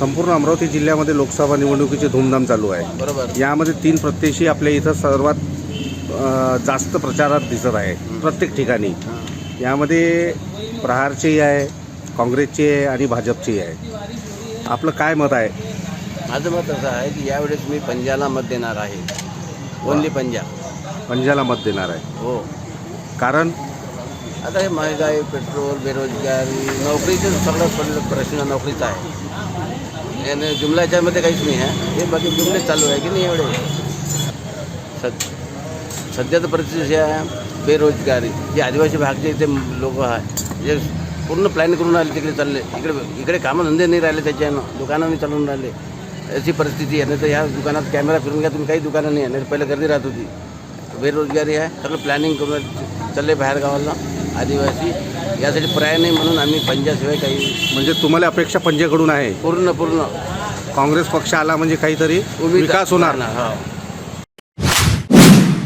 संपूर्ण अमरावती जिल्ह्यामध्ये लोकसभा निवडणुकीची धूमधाम चालू आहे. बरोबर. यामध्ये तीन प्रत्यक्षी आपल्या इथं सर्वात अ, जास्त प्रचारात दिसत आहे. प्रत्येक ठिकाणी. यामध्ये प्रहारचेही आहे काँग्रेसची आहे आणि भाजपची आहे. आपलं काय मत आहे? माझं मत असं आहे की यावेळेस मी पंजाला मत देणार आहे. ओनली पंजा. पंजाला मत देणार आहे. हो. कारण आता हे महागाई, पेट्रोल, बेरोजगारी नोकरीचं सगळं पडलं प्रश्न नोकरीचा आहे याने जुमला याच्यामध्ये काहीच नाही आहे हे बाकी जुमलेच चालू आहे की नाही एवढे सद सध्याचं परिस्थिती अशी आहे बेरोजगारी। जे आदिवासी भागचे इथे लोक आहे जे पूर्ण प्लॅन करून राहिले तिकडे चालले इकडे इकडे कामं धंदे नाही राहिले त्याच्यानं दुकानं नाही चालून राहिले। अशी परिस्थिती आहे नाही तर ह्या दुकानात कॅमेरा फिरून घ्या तुम्ही काही दुकानं नाही आहे नाही गर्दी राहत होती। बेरोजगारी आहे सगळं प्लॅनिंग करून चालले बाहेर गावाला आदिवासी यासाठी पर्याय नाही म्हणून आम्ही पंजाशिवाय काही म्हणजे तुम्हाला अपेक्षा पंजेकडून आहे? पूर्ण पूर्ण. काँग्रेस पक्ष आला म्हणजे काहीतरी विकास होणार हो.